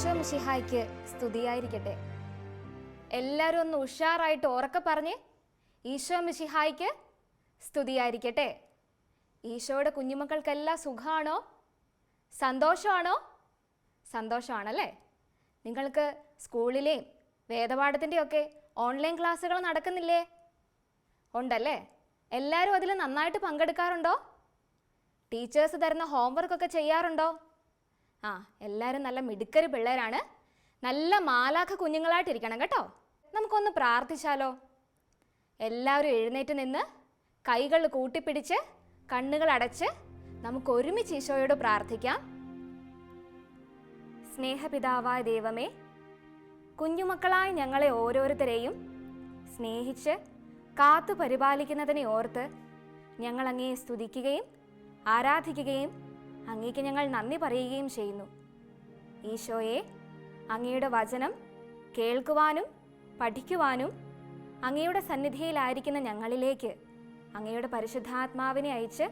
ഈശോ മിഷിഹായ്ക്ക് സ്തുതിയായിരിക്കട്ടെ. എല്ലാവരും ഒന്ന് ഉഷാറായിട്ട് ഉറക്കെ പറഞ്ഞ് ഈശോ മിഷിഹായ്ക്ക് സ്തുതിയായിരിക്കട്ടെ. ഈശോയുടെ കുഞ്ഞുമക്കൾക്കെല്ലാം സുഖമാണോ സന്തോഷമാണോ? സന്തോഷമാണല്ലേ? നിങ്ങൾക്ക് സ്കൂളിലെയും വേദപാഠത്തിന്റെയൊക്കെ ഓൺലൈൻ ക്ലാസ്സുകൾ നടക്കുന്നില്ലേ? ഉണ്ടല്ലേ? എല്ലാവരും അതിൽ നന്നായിട്ട് പങ്കെടുക്കാറുണ്ടോ? ടീച്ചേഴ്സ് തരുന്ന ഹോംവർക്കൊക്കെ ചെയ്യാറുണ്ടോ? ആ. എല്ലാവരും നല്ല മിടുക്കര് പിള്ളേരാണ്. നല്ല മാലാഖ കുഞ്ഞുങ്ങളായിട്ടിരിക്കണം കേട്ടോ. നമുക്കൊന്ന് പ്രാർത്ഥിച്ചാലോ? എല്ലാവരും എഴുന്നേറ്റ് നിന്ന് കൈകൾ കൂട്ടിപ്പിടിച്ച് കണ്ണുകൾ അടച്ച് നമുക്ക് ഒരുമിച്ച് ഈശോയോട് പ്രാർത്ഥിക്കാം. സ്നേഹപിതാവായ ദൈവമേ കുഞ്ഞുമക്കളായ ഞങ്ങളെ ഓരോരുത്തരെയും സ്നേഹിച്ച് കാത്തു പരിപാലിക്കുന്നതിനെ ഓർത്ത് ഞങ്ങളങ്ങയെ സ്തുതിക്കുകയും ആരാധിക്കുകയും അങ്ങേക്ക് ഞങ്ങൾ നന്ദി പറയുകയും ചെയ്യുന്നു. ഈശോയെ അങ്ങയുടെ വചനം കേൾക്കുവാനും പഠിക്കുവാനും അങ്ങയുടെ സന്നിധിയിലായിരിക്കുന്ന ഞങ്ങളിലേക്ക് അങ്ങയുടെ പരിശുദ്ധാത്മാവിനെ അയച്ച്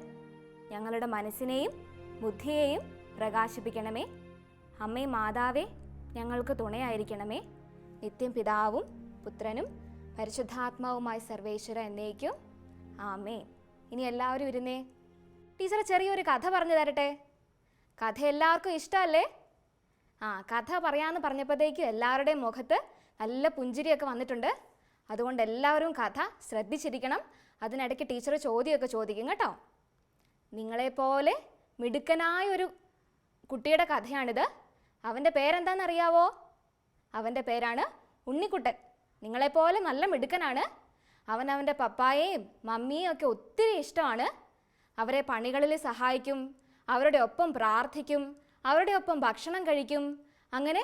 ഞങ്ങളുടെ മനസ്സിനെയും ബുദ്ധിയെയും പ്രകാശിപ്പിക്കണമേ. അമ്മേ മാതാവേ ഞങ്ങൾക്ക് തുണയായിരിക്കണമേ. നിത്യം പിതാവും പുത്രനും പരിശുദ്ധാത്മാവുമായി സർവേശ്വര എന്നേക്കും. ആമേ ഇനി എല്ലാവരും ഇരുന്നേ. ടീച്ചർ ചെറിയൊരു കഥ പറഞ്ഞു തരട്ടെ? കഥ എല്ലാവർക്കും ഇഷ്ടമല്ലേ? ആ കഥ പറയാമെന്ന് പറഞ്ഞപ്പോഴത്തേക്കും എല്ലാവരുടെയും മുഖത്ത് നല്ല പുഞ്ചിരിയൊക്കെ വന്നിട്ടുണ്ട്. അതുകൊണ്ട് എല്ലാവരും കഥ ശ്രദ്ധിച്ചിരിക്കണം. അതിനിടയ്ക്ക് ടീച്ചർ ചോദ്യമൊക്കെ ചോദിക്കും കേട്ടോ? നിങ്ങളെപ്പോലെ മിടുക്കനായ ഒരു കുട്ടിയുടെ കഥയാണിത്. അവന്റെ പേരെന്താണെന്നറിയാവോ? അവന്റെ പേരാണ് ഉണ്ണിക്കുട്ടൻ. നിങ്ങളെപ്പോലെ നല്ല മിടുക്കനാണ്. അവൻ അവന്റെ പപ്പായെയും മമ്മിയും ഒക്കെ ഒത്തിരി ഇഷ്ടമാണ്. അവരെ പണികളിൽ സഹായിക്കും അവരുടെ ഒപ്പം പ്രാർത്ഥിക്കും അവരുടെ ഒപ്പം ഭക്ഷണം കഴിക്കും. അങ്ങനെ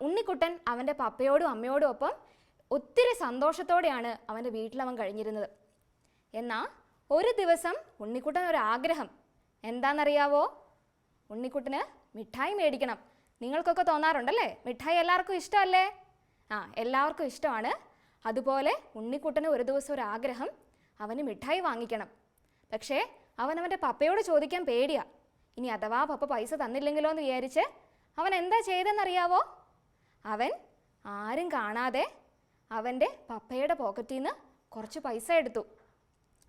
ഉണ്ണിക്കുട്ടൻ അവന്റെ പപ്പയോടും അമ്മയോടും ഒപ്പം ഒത്തിരി സന്തോഷത്തോടെയാണ് അവന്റെ വീട്ടിലവൻ കഴിഞ്ഞിരുന്നത്. എന്നാൽ ഒരു ദിവസം ഉണ്ണിക്കുട്ടൻ ഒരു ആഗ്രഹം എന്താണെന്നറിയാവോ ഉണ്ണിക്കുട്ടന് മിഠായി മേടിക്കണം. നിങ്ങൾക്കൊക്കെ തോന്നാറുണ്ടല്ലേ? മിഠായി എല്ലാവർക്കും ഇഷ്ടമല്ലേ? ആ എല്ലാവർക്കും ഇഷ്ടമാണ്. അതുപോലെ ഉണ്ണിക്കുട്ടന് ഒരു ദിവസം ഒരു ആഗ്രഹം അവന് മിഠായി വാങ്ങിക്കണം. പക്ഷേ അവൻ അവന്റെ പപ്പയോട് ചോദിക്കാൻ പേടിയാ. ഇനി അഥവാ പപ്പ പൈസ തന്നില്ലെങ്കിലോ എന്ന് വിചാരിച്ച് അവൻ എന്താ ചെയ്തെന്നറിയാവോ അവൻ ആരും കാണാതെ അവന്റെ പപ്പയുടെ പോക്കറ്റിൽ നിന്ന് കുറച്ച് പൈസ എടുത്തു.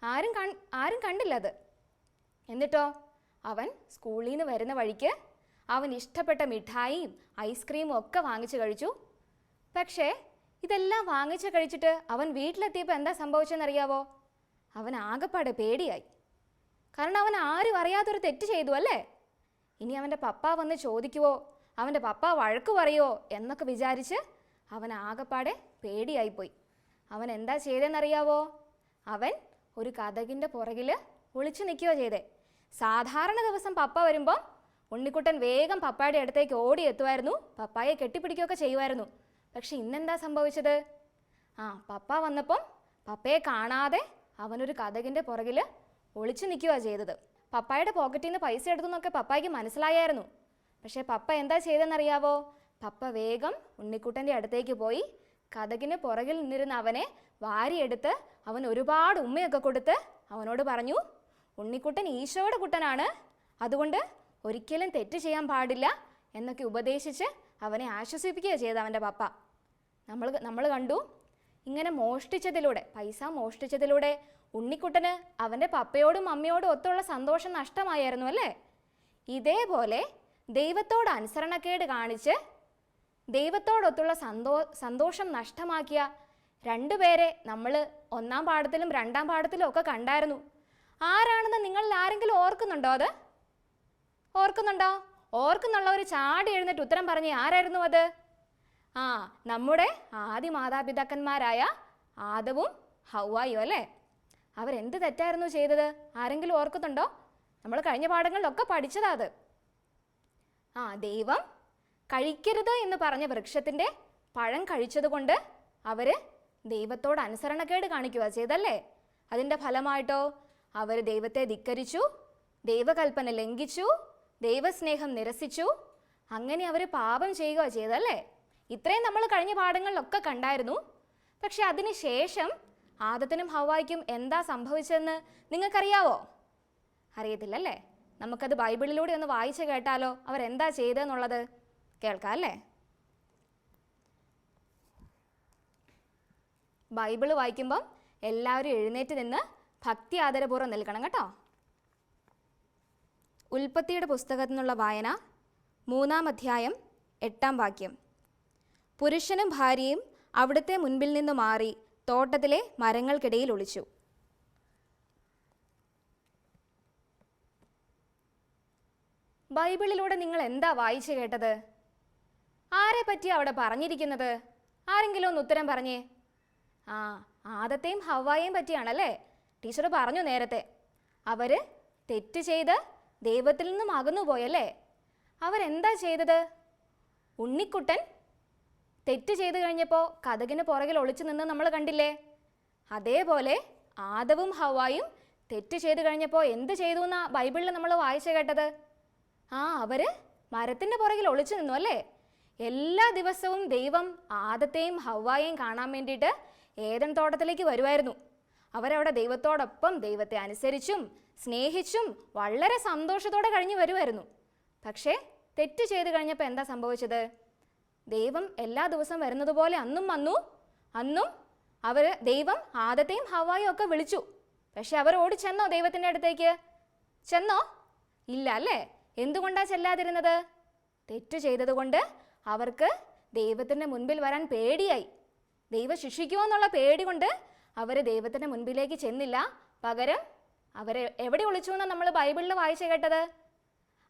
ആരും കൺ ആരും കണ്ടില്ല അത്. എന്നിട്ടോ? അവൻ സ്കൂളിൽ നിന്ന് വരുന്ന വഴിക്ക് അവൻ ഇഷ്ടപ്പെട്ട മിഠായിയും ഐസ്ക്രീമും ഒക്കെ വാങ്ങിച്ചു കഴിച്ചു. പക്ഷേ ഇതെല്ലാം വാങ്ങിച്ചു കഴിച്ചിട്ട് അവൻ വീട്ടിലെത്തിയപ്പോൾ എന്താ സംഭവിച്ചെന്നറിയാവോ? അവൻ ആകെപ്പാടെ പേടിയായി. കാരണം അവൻ ആരും അറിയാത്തൊരു തെറ്റ് ചെയ്തു അല്ലേ? ഇനി അവന്റെ പപ്പ വന്ന് ചോദിക്കുവോ? അവന്റെ പപ്പ വഴക്ക് പറയുവോ എന്നൊക്കെ വിചാരിച്ച് അവൻ ആകെപ്പാടെ പേടിയായിപ്പോയി. അവൻ എന്താ ചെയ്തതെന്നറിയാവോ അവൻ ഒരു കഥകിന്റെ പുറകിൽ ഒളിച്ചു നിൽക്കുകയോ ചെയ്തേ. സാധാരണ ദിവസം പപ്പ വരുമ്പം ഉണ്ണിക്കുട്ടൻ വേഗം പപ്പായുടെ അടുത്തേക്ക് ഓടി എത്തുമായിരുന്നു. പപ്പായെ കെട്ടിപ്പിടിക്കുകയൊക്കെ ചെയ്യുമായിരുന്നു. പക്ഷെ ഇന്നെന്താ സംഭവിച്ചത്? ആ പപ്പ വന്നപ്പം പപ്പയെ കാണാതെ അവനൊരു കഥകിന്റെ പുറകിൽ ഒളിച്ചു നിൽക്കുക ചെയ്തത്. പപ്പായുടെ പോക്കറ്റിൽ നിന്ന് പൈസ എടുത്തു എന്നൊക്കെ പപ്പായ്ക്ക് മനസ്സിലായായിരുന്നു. പക്ഷേ പപ്പ എന്താ ചെയ്തെന്നറിയാവോ പപ്പ വേഗം ഉണ്ണിക്കുട്ടന്റെ അടുത്തേക്ക് പോയി കഥകിന് പുറകിൽ നിന്നിരുന്ന അവനെ വാരിയെടുത്ത് അവൻ ഒരുപാട് ഉമ്മയൊക്കെ കൊടുത്ത് അവനോട് പറഞ്ഞു ഉണ്ണിക്കുട്ടൻ ഈശോയുടെ കുട്ടനാണ്. അതുകൊണ്ട് ഒരിക്കലും തെറ്റ് ചെയ്യാൻ പാടില്ല എന്നൊക്കെ ഉപദേശിച്ച് അവനെ ആശ്വസിപ്പിക്കുക ചെയ്ത് അവന്റെ പപ്പ. നമ്മൾ നമ്മൾ കണ്ടു. ഇങ്ങനെ മോഷ്ടിച്ചതിലൂടെ പൈസ മോഷ്ടിച്ചതിലൂടെ ഉണ്ണിക്കുട്ടന് അവന്റെ പപ്പയോടും അമ്മയോടും ഒത്തുള്ള സന്തോഷം നഷ്ടമായിരുന്നു അല്ലേ? ഇതേപോലെ ദൈവത്തോട് അനുസരണക്കേട് കാണിച്ച് ദൈവത്തോടൊത്തുള്ള സന്തോ സന്തോഷം നഷ്ടമാക്കിയ രണ്ടുപേരെ നമ്മൾ ഒന്നാം പാഠത്തിലും രണ്ടാം പാഠത്തിലും ഒക്കെ കണ്ടായിരുന്നു. ആരാണെന്ന് നിങ്ങളിൽ ആരെങ്കിലും ഓർക്കുന്നുണ്ടോ അത്? ഓർക്കുന്നുണ്ടോ? ഓർക്കുന്നുള്ളവർ ചാടി എഴുന്നേറ്റ് ഉത്തരം പറഞ്ഞ് ആരായിരുന്നു അത്? ആ നമ്മുടെ ആദ്യ മാതാപിതാക്കന്മാരായ ആദവും ഹൗവായും അല്ലേ? അവരെന്ത് തെറ്റായിരുന്നു ചെയ്തത്? ആരെങ്കിലും ഓർക്കുന്നുണ്ടോ? നമ്മൾ കഴിഞ്ഞ പാഠങ്ങളിലൊക്കെ പഠിച്ചതാ അത്. ആ ദൈവം കഴിക്കരുത് എന്ന് പറഞ്ഞ വൃക്ഷത്തിന്റെ പഴം കഴിച്ചതുകൊണ്ട് അവർ ദൈവത്തോട് അനുസരണക്കേട് കാണിക്കുക ചെയ്തല്ലേ? അതിന്റെ ഫലമായിട്ടോ? അവർ ദൈവത്തെ ധിക്കരിച്ചു ദൈവകൽപ്പന ലംഘിച്ചു ദൈവസ്നേഹം നിരസിച്ചു അങ്ങനെ അവർ പാപം ചെയ്യുക ചെയ്തല്ലേ ഇത്രയും നമ്മൾ കഴിഞ്ഞ പാഠങ്ങളിലൊക്കെ കണ്ടായിരുന്നു. പക്ഷെ അതിന് ശേഷം ആദത്തിനും ഹവായിക്കും എന്താ സംഭവിച്ചതെന്ന് നിങ്ങൾക്കറിയാവോ? അറിയത്തില്ലല്ലേ? നമുക്കത് ബൈബിളിലൂടെ ഒന്ന് വായിച്ച് കേട്ടാലോ അവരെന്താ ചെയ്തതെന്നുള്ളത്? കേൾക്കാം അല്ലേ ബൈബിൾ വായിക്കുമ്പം എല്ലാവരും എഴുന്നേറ്റ് നിന്ന് ഭക്തി ആദരപൂർവം നിൽക്കണം കേട്ടോ. ഉൽപ്പത്തിയുടെ പുസ്തകത്തിൽ നിന്നുള്ള വായന മൂന്നാം അധ്യായം എട്ടാം വാക്യം. പുരുഷനും ഭാര്യയും അവിടുത്തെ മുൻപിൽ നിന്ന് മാറി തോട്ടത്തിലെ മരങ്ങൾക്കിടയിൽ ഒളിച്ചു. ബൈബിളിലൂടെ നിങ്ങൾ എന്താ വായിച്ചു കേട്ടത്? ആരെ പറ്റി അവിടെ പറഞ്ഞിരിക്കുന്നത്? ആരെങ്കിലും ഒന്ന് ഉത്തരം പറഞ്ഞേ. ആ ആദത്തെയും ഹവായെയും പറ്റിയാണല്ലേ? ടീച്ചർ പറഞ്ഞു നേരത്തെ. അവർ തെറ്റ് ചെയ്ത് ദൈവത്തിൽ നിന്നും അകന്നുപോയല്ലേ അവരെന്താ ചെയ്തത്? ഉണ്ണിക്കുട്ടൻ തെറ്റ് ചെയ്തു കഴിഞ്ഞപ്പോൾ കഥകിന് പുറകിൽ ഒളിച്ചു നിന്ന് നമ്മൾ കണ്ടില്ലേ? അതേപോലെ ആദവും ഹവായും തെറ്റ് ചെയ്തു കഴിഞ്ഞപ്പോൾ എന്ത് ചെയ്തു എന്നാ ബൈബിളിൽ നമ്മൾ വായിച്ചു കേട്ടത്? ആ അവർ മരത്തിന്റെ പുറകിൽ ഒളിച്ചു നിന്നു അല്ലേ? എല്ലാ ദിവസവും ദൈവം ആദത്തെയും ഹവായെയും കാണാൻ വേണ്ടിയിട്ട് ഏതൻ തോട്ടത്തിലേക്ക് വരുമായിരുന്നു അവരവിടെ ദൈവത്തോടൊപ്പം ദൈവത്തെ അനുസരിച്ചും സ്നേഹിച്ചും വളരെ സന്തോഷത്തോടെ കഴിഞ്ഞു വരുമായിരുന്നു പക്ഷേ തെറ്റ് ചെയ്ത് കഴിഞ്ഞപ്പോൾ എന്താ സംഭവിച്ചത്? ദൈവം എല്ലാ ദിവസവും വരുന്നത് പോലെ അന്നും വന്നു. അന്നും അവർ ദൈവം ആദത്തെയും ഹവായും ഒക്കെ വിളിച്ചു. പക്ഷെ അവർ ഓടി ചെന്നോ ദൈവത്തിന്റെ അടുത്തേക്ക്? ചെന്നോ? ഇല്ല അല്ലേ? എന്തുകൊണ്ടാണ് ചെല്ലാതിരുന്നത്? തെറ്റ് ചെയ്തതുകൊണ്ട് അവർക്ക് ദൈവത്തിന്റെ മുൻപിൽ വരാൻ പേടിയായി. ദൈവം ശിക്ഷിക്കുമോ എന്നുള്ള പേടി കൊണ്ട് അവർ ദൈവത്തിന്റെ മുൻപിലേക്ക് ചെന്നില്ല. പകരം അവരെ എവിടെ ഒളിച്ചു എന്നാണ് നമ്മൾ ബൈബിളിൽ വായിച്ചു കേട്ടത്?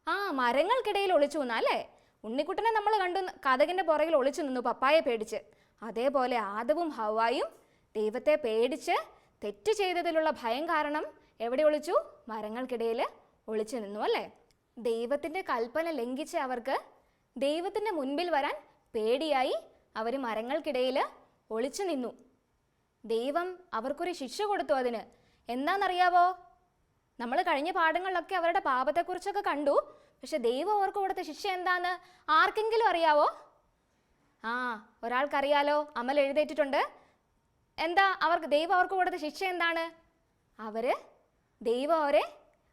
ആ മരങ്ങൾക്കിടയിൽ ഒളിച്ചു എന്നാ അല്ലേ? ഉണ്ണിക്കുട്ടനെ നമ്മൾ കണ്ടു കഥകിന്റെ പുറകിൽ ഒളിച്ചു നിന്നു പപ്പായെ പേടിച്ച്. അതേപോലെ ആദവും ഹവായും ദൈവത്തെ പേടിച്ച് തെറ്റ് ചെയ്തതിലുള്ള ഭയം കാരണം എവിടെ ഒളിച്ചു? മരങ്ങൾക്കിടയിൽ ഒളിച്ചു നിന്നു അല്ലേ? ദൈവത്തിന്റെ കൽപ്പന ലംഘിച്ച് അവർക്ക് ദൈവത്തിന്റെ മുൻപിൽ വരാൻ പേടിയായി അവർ മരങ്ങൾക്കിടയിൽ ഒളിച്ചു നിന്നു. ദൈവം അവർക്കൊരു ശിക്ഷ കൊടുത്തു അതിന്. എന്താണെന്നറിയാവോ നമ്മൾ കഴിഞ്ഞ പാഠങ്ങളിലൊക്കെ അവരുടെ പാപത്തെക്കുറിച്ചൊക്കെ കണ്ടു. പക്ഷെ ദൈവം അവർക്ക് കൊടുത്ത ശിക്ഷ എന്താന്ന് ആർക്കെങ്കിലും അറിയാവോ? ആ ഒരാൾക്കറിയാലോ. അമൽ എഴുതേറ്റിട്ടുണ്ട്. എന്താ അവർക്ക് ദൈവം അവർക്ക് കൊടുത്ത ശിക്ഷ എന്താണ്? അവർ ദൈവം അവരെ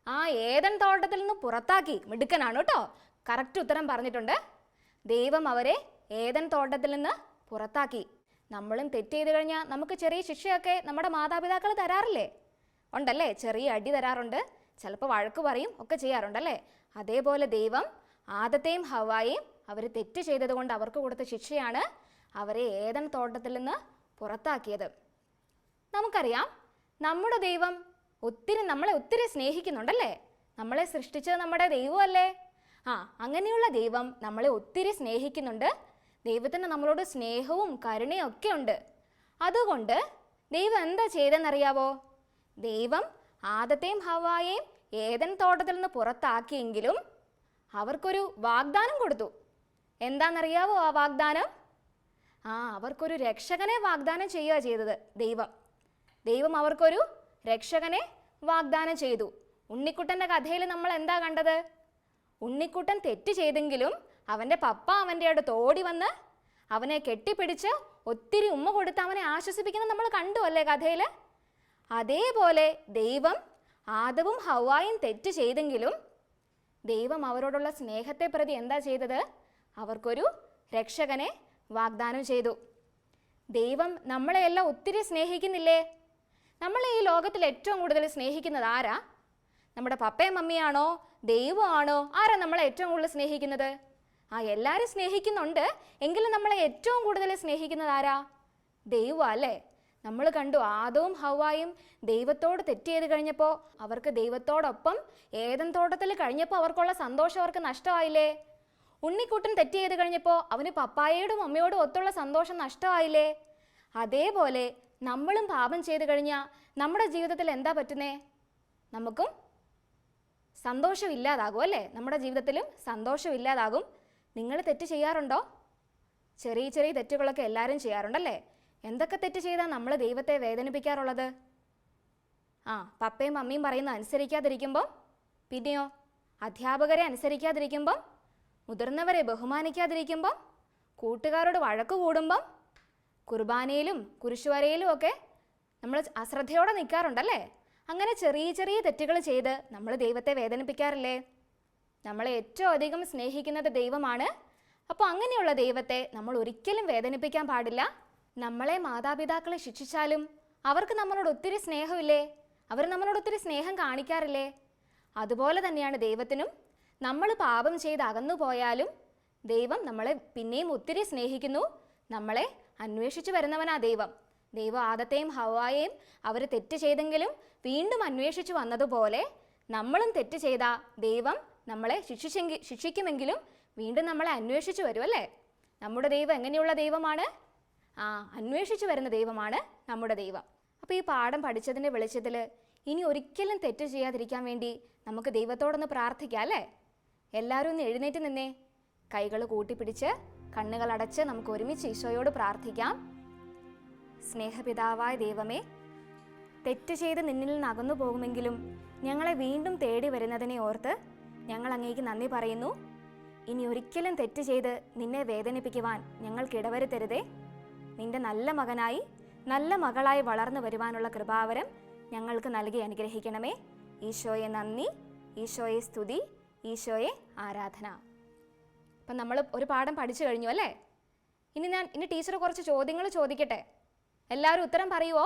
ആ ഏതൻ തോട്ടത്തിൽ നിന്ന് പുറത്താക്കി. മിടുക്കനാണ് കേട്ടോ. കറക്റ്റ് ഉത്തരം പറഞ്ഞിട്ടുണ്ട്. ദൈവം അവരെ ഏതൻ തോട്ടത്തിൽ നിന്ന് പുറത്താക്കി. നമ്മളും തെറ്റ് ചെയ്ത് കഴിഞ്ഞാൽ നമുക്ക് ചെറിയ ശിക്ഷയൊക്കെ നമ്മുടെ മാതാപിതാക്കൾ തരാറില്ലേ? ഉണ്ടല്ലേ? ചെറിയ അടി തരാറുണ്ട്. ചിലപ്പോൾ വഴക്ക് പറയും ഒക്കെ ചെയ്യാറുണ്ടല്ലേ? അതേപോലെ ദൈവം ആദത്തെയും ഹവായെയും അവർ തെറ്റ് ചെയ്തതുകൊണ്ട് അവർക്ക് കൊടുത്ത ശിക്ഷയാണ് അവരെ ഏതൻ തോട്ടത്തിൽ നിന്ന് പുറത്താക്കിയത്. നമുക്കറിയാം നമ്മുടെ ദൈവം ഒത്തിരി നമ്മളെ ഒത്തിരി സ്നേഹിക്കുന്നുണ്ടല്ലേ? നമ്മളെ സൃഷ്ടിച്ചത് നമ്മുടെ ദൈവമല്ലേ? ആ അങ്ങനെയുള്ള ദൈവം നമ്മളെ ഒത്തിരി സ്നേഹിക്കുന്നുണ്ട്. ദൈവത്തിന് നമ്മളോട് സ്നേഹവും കരുണയും ഒക്കെ ഉണ്ട്. അതുകൊണ്ട് ദൈവം എന്താ ചെയ്തെന്നറിയാവോ ദൈവം ആദത്തെയും ഹവായെയും ഏതൻ തോട്ടത്തിൽ നിന്ന് പുറത്താക്കിയെങ്കിലും അവർക്കൊരു വാഗ്ദാനം കൊടുത്തു. എന്താണെന്നറിയാവോ ആ വാഗ്ദാനം? ആ അവർക്കൊരു രക്ഷകനെ വാഗ്ദാനം ചെയ്യുക ചെയ്തത് ദൈവം. ദൈവം അവർക്കൊരു രക്ഷകനെ വാഗ്ദാനം ചെയ്തു. ഉണ്ണിക്കുട്ടന്റെ കഥയിൽ നമ്മൾ എന്താ കണ്ടത്? ഉണ്ണിക്കുട്ടൻ തെറ്റ് ചെയ്തെങ്കിലും അവന്റെ പപ്പ അവന്റെ അടുത്ത് ഓടി വന്ന് അവനെ കെട്ടിപ്പിടിച്ച് ഒത്തിരി ഉമ്മ കൊടുത്ത് അവനെ ആശ്വസിപ്പിക്കുന്നത് നമ്മൾ കണ്ടു അല്ലേ കഥയിൽ? അതേപോലെ ദൈവം ആദവും ഹവായും തെറ്റ് ചെയ്തെങ്കിലും ദൈവം അവരോടുള്ള സ്നേഹത്തെ പ്രതി എന്താ ചെയ്തത്? അവർക്കൊരു രക്ഷകനെ വാഗ്ദാനം ചെയ്തു. ദൈവം നമ്മളെയെല്ലാം ഒത്തിരി സ്നേഹിക്കുന്നില്ലേ? നമ്മളെ ഈ ലോകത്തിൽ ഏറ്റവും കൂടുതൽ സ്നേഹിക്കുന്നത് ആരാ? നമ്മുടെ പപ്പയും മമ്മിയാണോ? ദൈവമാണോ? ആരാ നമ്മളെ ഏറ്റവും കൂടുതൽ സ്നേഹിക്കുന്നത്? ആ എല്ലാവരും സ്നേഹിക്കുന്നുണ്ട്. എങ്കിലും നമ്മളെ ഏറ്റവും കൂടുതൽ സ്നേഹിക്കുന്നത് ആരാ? ദൈവം അല്ലേ? നമ്മൾ കണ്ടു ആദവും ഹവായും ദൈവത്തോട് തെറ്റ് ചെയ്ത് കഴിഞ്ഞപ്പോൾ അവർക്ക് ദൈവത്തോടൊപ്പം ഏതൻ തോട്ടത്തിൽ കഴിഞ്ഞപ്പോൾ അവർക്കുള്ള സന്തോഷം അവർക്ക് നഷ്ടമായില്ലേ? ഉണ്ണിക്കുട്ടൻ തെറ്റ് ചെയ്ത് കഴിഞ്ഞപ്പോൾ അവന് പപ്പായയോടും അമ്മയോടും ഒത്തുള്ള സന്തോഷം നഷ്ടമായില്ലേ? അതേപോലെ നമ്മളും പാപം ചെയ്ത് കഴിഞ്ഞാൽ നമ്മുടെ ജീവിതത്തിൽ എന്താ പറ്റുന്നേ? നമുക്കും സന്തോഷമില്ലാതാകും അല്ലേ? നമ്മുടെ ജീവിതത്തിലും സന്തോഷമില്ലാതാകും നിങ്ങൾ തെറ്റ് ചെയ്യാറുണ്ടോ? ചെറിയ ചെറിയ തെറ്റുകളൊക്കെ എല്ലാവരും ചെയ്യാറുണ്ടല്ലേ? എന്തൊക്കെ തെറ്റ് ചെയ്താൽ നമ്മൾ ദൈവത്തെ വേദനിപ്പിക്കാറുള്ളത്? ആ പപ്പയും മമ്മിയും പറയുന്ന അനുസരിക്കാതിരിക്കുമ്പോൾ പിന്നെയോ അധ്യാപകരെ അനുസരിക്കാതിരിക്കുമ്പോൾ മുതിർന്നവരെ ബഹുമാനിക്കാതിരിക്കുമ്പോൾ കൂട്ടുകാരോട് വഴക്ക് കൂടുമ്പം കുർബാനയിലും കുരിശുവരയിലും ഒക്കെ നമ്മൾ അശ്രദ്ധയോടെ നിൽക്കാറുണ്ടല്ലേ? അങ്ങനെ ചെറിയ ചെറിയ തെറ്റുകൾ ചെയ്ത് നമ്മൾ ദൈവത്തെ വേദനിപ്പിക്കാറില്ലേ? നമ്മളെ ഏറ്റവും അധികം സ്നേഹിക്കുന്നത് ദൈവമാണ്. അപ്പോൾ അങ്ങനെയുള്ള ദൈവത്തെ നമ്മൾ ഒരിക്കലും വേദനിപ്പിക്കാൻ പാടില്ല. നമ്മളെ മാതാപിതാക്കളെ ശിക്ഷിച്ചാലും അവർക്ക് നമ്മളോട് ഒത്തിരി സ്നേഹമില്ലേ? അവർ നമ്മളോട് ഒത്തിരി സ്നേഹം കാണിക്കാറില്ലേ? അതുപോലെ തന്നെയാണ് ദൈവത്തിനും നമ്മൾ പാപം ചെയ്ത് അകന്നു പോയാലും ദൈവം നമ്മളെ പിന്നെയും ഒത്തിരി സ്നേഹിക്കുന്നു. നമ്മളെ അന്വേഷിച്ചു വരുന്നവനാ ദൈവം. ദൈവം ആദത്തെയും ഹവായെയും അവർ തെറ്റ് ചെയ്തെങ്കിലും വീണ്ടും അന്വേഷിച്ചു വന്നതുപോലെ നമ്മളും തെറ്റ് ചെയ്ത ദൈവം നമ്മളെ ശിക്ഷിച്ചെങ്കിൽ ശിക്ഷിക്കുമെങ്കിലും വീണ്ടും നമ്മളെ അന്വേഷിച്ചു വരും അല്ലേ? നമ്മുടെ ദൈവം എങ്ങനെയുള്ള ദൈവമാണ്? ആ അന്വേഷിച്ചു വരുന്ന ദൈവമാണ് നമ്മുടെ ദൈവം. അപ്പോൾ ഈ പാഠം പഠിച്ചതിന്റെ വെളിച്ചത്തിൽ ഇനി ഒരിക്കലും തെറ്റ് ചെയ്യാതിരിക്കാൻ വേണ്ടി നമുക്ക് ദൈവത്തോടൊന്ന് പ്രാർത്ഥിക്കാം അല്ലേ? എല്ലാവരും ഒന്ന് എഴുന്നേറ്റ് നിന്നേ. കൈകൾ കൂട്ടിപ്പിടിച്ച് കണ്ണുകൾ അടച്ച് നമുക്ക് ഒരുമിച്ച് ഈശോയോട് പ്രാർത്ഥിക്കാം. സ്നേഹപിതാവായ ദൈവമേ തെറ്റ് ചെയ്ത് നിന്നിൽ നിന്ന് അകന്നു പോകുമെങ്കിലും ഞങ്ങളെ വീണ്ടും തേടി വരുന്നതിനെ ഓർത്ത് ഞങ്ങൾ അങ്ങേക്ക് നന്ദി പറയുന്നു. ഇനി ഒരിക്കലും തെറ്റ് ചെയ്ത് നിന്നെ വേദനിപ്പിക്കുവാൻ ഞങ്ങൾക്ക് ഇടവരുത്തരുതേ. നിന്റെ നല്ല മകനായി നല്ല മകളായി വളർന്നു വരുവാനുള്ള കൃപാവരം ഞങ്ങൾക്ക് നൽകി അനുഗ്രഹിക്കണമേ. ഈശോയെ നന്ദി ഈശോയെ സ്തുതി ഈശോയെ ആരാധന. അപ്പം നമ്മൾ ഒരു പാഠം പഠിച്ചു കഴിഞ്ഞു അല്ലേ? ഇനി ഞാൻ ഇനി ടീച്ചർ കുറച്ച് ചോദ്യങ്ങൾ ചോദിക്കട്ടെ? എല്ലാവരും ഉത്തരം പറയുവോ?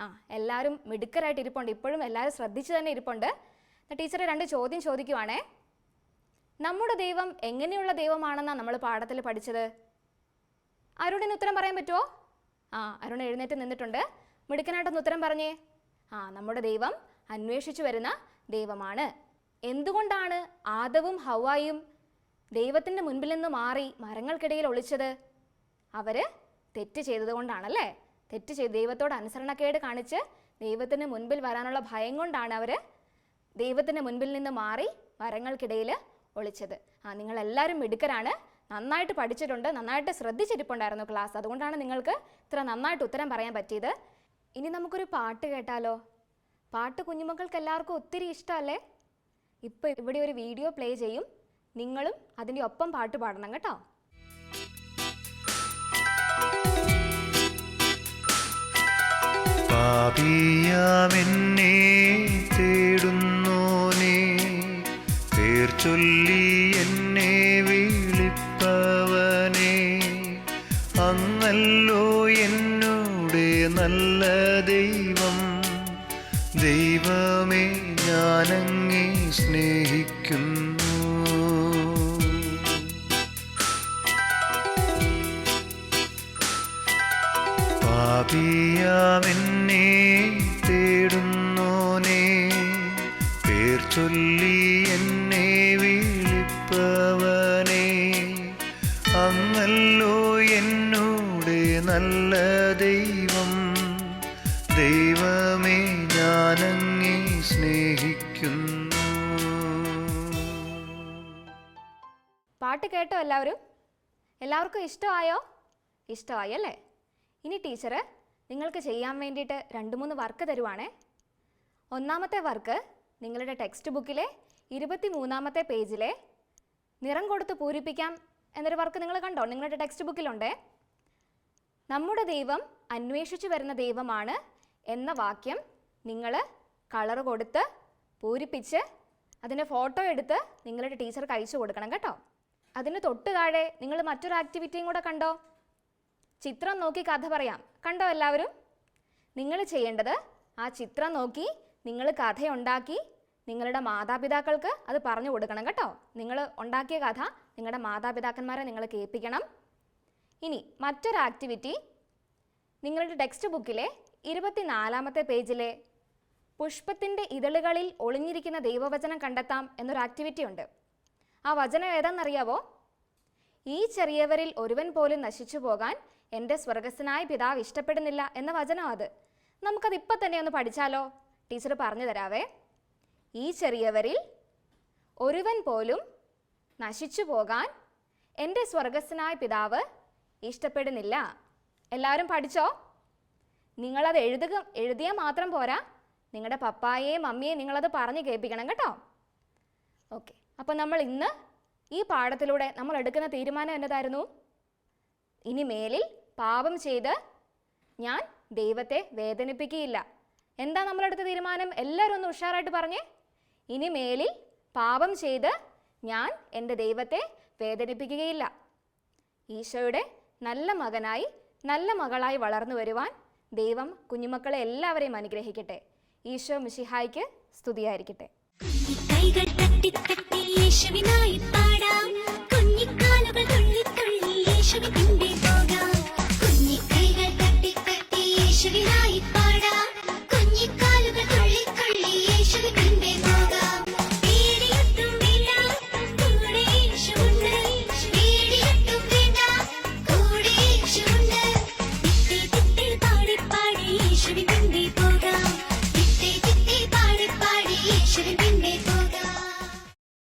ആ എല്ലാവരും മിടുക്കരായിട്ട് ഇരിപ്പുണ്ട്. ഇപ്പോഴും എല്ലാവരും ശ്രദ്ധിച്ചു തന്നെ ഇരിപ്പുണ്ട്. ടീച്ചർ രണ്ട് ചോദ്യം ചോദിക്കുവാണേ. നമ്മുടെ ദൈവം എങ്ങനെയുള്ള ദൈവമാണെന്നാണ് നമ്മൾ പാഠത്തിൽ പഠിച്ചത്? അരുണിന് ഉത്തരം പറയാൻ പറ്റുമോ ആ അരുൺ എഴുന്നേറ്റ് നിന്നിട്ടുണ്ട്. മിടുക്കനായിട്ടൊന്ന് ഉത്തരം പറഞ്ഞേ. ആ നമ്മുടെ ദൈവം അന്വേഷിച്ചു വരുന്ന ദൈവമാണ്. എന്തുകൊണ്ടാണ് ആദവും ഹവായും ദൈവത്തിന്റെ മുൻപിൽ നിന്ന് മാറി മരങ്ങൾക്കിടയിൽ ഒളിച്ചത്? അവർ തെറ്റ് ചെയ്തതുകൊണ്ടാണല്ലേ? തെറ്റ് ചെയ്ത് ദൈവത്തോട് അനുസരണക്കേട് കാണിച്ച് ദൈവത്തിന് മുൻപിൽ വരാനുള്ള ഭയം കൊണ്ടാണ് അവർ ദൈവത്തിന്റെ മുൻപിൽ നിന്ന് മാറി മരങ്ങൾക്കിടയിൽ ഒളിച്ചത്. ആ നിങ്ങളെല്ലാവരും മിടുക്കരാണ്. നന്നായിട്ട് പഠിച്ചിട്ടുണ്ട് നന്നായിട്ട് ശ്രദ്ധിച്ചിരിപ്പുണ്ടായിരുന്നു ക്ലാസ്. അതുകൊണ്ടാണ് നിങ്ങൾക്ക് ഇത്ര നന്നായിട്ട് ഉത്തരം പറയാൻ പറ്റിയത്. ഇനി നമുക്കൊരു പാട്ട് കേട്ടാലോ? പാട്ട് കുഞ്ഞുമക്കൾക്ക് എല്ലാവർക്കും ഒത്തിരി ഇഷ്ടമല്ലേ? ഇപ്പോൾ ഇവിടെ ഒരു വീഡിയോ പ്ലേ ചെയ്യും. നിങ്ങളും അതിന്റെ ഒപ്പം പാട്ട് പാടണം കേട്ടോ. പാപിയാമെന്നെ തേടുന്നോനെ പേർ ചൊല്ലി ഞാനങ്ങേ സ്നേഹിക്കുന്നു. പാപിയാമെന്നെ തേടുന്നോനെ പേർ ചൊല്ലി സ്നേഹിക്കുന്നു പാട്ട് കേട്ടോ എല്ലാവരും? എല്ലാവർക്കും ഇഷ്ടമായോ? ഇഷ്ടമായി അല്ലേ? ഇനി ടീച്ചർ നിങ്ങൾക്ക് ചെയ്യാൻ വേണ്ടിയിട്ട് രണ്ട് മൂന്ന് വർക്ക് തരുവാണേ. ഒന്നാമത്തെ വർക്ക് നിങ്ങളുടെ ടെക്സ്റ്റ് ബുക്കിലെ ഇരുപത്തി മൂന്നാമത്തെ പേജിലെ നിറം കൊടുത്ത് പൂരിപ്പിക്കാം എന്നൊരു വർക്ക് നിങ്ങൾ കണ്ടോ? നിങ്ങളുടെ ടെക്സ്റ്റ് ബുക്കിലുണ്ടേ. നമ്മുടെ ദൈവം അന്വേഷിച്ചു വരുന്ന ദൈവമാണ് എന്ന വാക്യം നിങ്ങൾ കളർ കൊടുത്ത് പൂരിപ്പിച്ച് അതിന്റെ ഫോട്ടോ എടുത്ത് നിങ്ങളുടെ ടീച്ചർക്ക് അയച്ചു കൊടുക്കണം കേട്ടോ. അതിന് തൊട്ട് താഴെ നിങ്ങൾ മറ്റൊരു ആക്ടിവിറ്റിയും കൂടെ കണ്ടോ? ചിത്രം നോക്കി കഥ പറയാം. കണ്ടോ എല്ലാവരും? നിങ്ങൾ ചെയ്യേണ്ടത് ആ ചിത്രം നോക്കി നിങ്ങൾ കഥയുണ്ടാക്കി നിങ്ങളുടെ മാതാപിതാക്കൾക്ക് അത് പറഞ്ഞു കൊടുക്കണം കേട്ടോ. നിങ്ങൾ ഉണ്ടാക്കിയ കഥ നിങ്ങളുടെ മാതാപിതാക്കന്മാരെ നിങ്ങൾ കേൾപ്പിക്കണം. ഇനി മറ്റൊരു ആക്ടിവിറ്റി നിങ്ങളുടെ ടെക്സ്റ്റ് ബുക്കിലെ ഇരുപത്തിനാലാമത്തെ പേജിലെ പുഷ്പത്തിന്റെ ഇതളുകളിൽ ഒളിഞ്ഞിരിക്കുന്ന ദൈവവചനം കണ്ടെത്താം എന്നൊരു ആക്ടിവിറ്റി ഉണ്ട്. ആ വചനം ഏതാണെന്നറിയാവോ? ഈ ചെറിയവരിൽ ഒരുവൻ പോലും നശിച്ചു പോകാൻ എന്റെ സ്വർഗസ്വനായ പിതാവ് ഇഷ്ടപ്പെടുന്നില്ല എന്ന വചനം അത്. നമുക്കത് ഇപ്പം തന്നെ ഒന്ന് പഠിച്ചാലോ? ടീച്ചർ പറഞ്ഞു തരാവേ. ഈ ചെറിയവരിൽ ഒരുവൻ പോലും നശിച്ചു പോകാൻ എന്റെ സ്വർഗസ്വനായ പിതാവ് ഇഷ്ടപ്പെടുന്നില്ല. എല്ലാവരും പഠിച്ചോ? നിങ്ങളത് എഴുതുക എഴുതിയാൽ മാത്രം പോരാ. നിങ്ങളുടെ പപ്പായെയും മമ്മിയെയും നിങ്ങളത് പറഞ്ഞ് കേൾപ്പിക്കണം കേട്ടോ. ഓക്കെ. അപ്പോൾ നമ്മൾ ഇന്ന് ഈ പാഠത്തിലൂടെ നമ്മൾ എടുക്കുന്ന തീരുമാനം എന്നതായിരുന്നു? ഇനി മേലിൽ പാപം ചെയ്ത് ഞാൻ ദൈവത്തെ വേദനിപ്പിക്കുകയില്ല. എന്താ നമ്മളെടുത്ത തീരുമാനം? എല്ലാവരും ഒന്ന് ഉഷാറായിട്ട് പറഞ്ഞേ. ഇനി മേലിൽ പാപം ചെയ്ത് ഞാൻ എന്റെ ദൈവത്തെ വേദനിപ്പിക്കുകയില്ല. ഈശോയുടെ നല്ല മകനായി നല്ല മകളായി വളർന്നു വരുവാൻ ദൈവം കുഞ്ഞുമക്കളെ എല്ലാവരെയും അനുഗ്രഹിക്കട്ടെ. ഈശോ മിഷിഹായ്ക്ക് സ്തുതിയായിരിക്കട്ടെ. കൈകൾ തട്ടി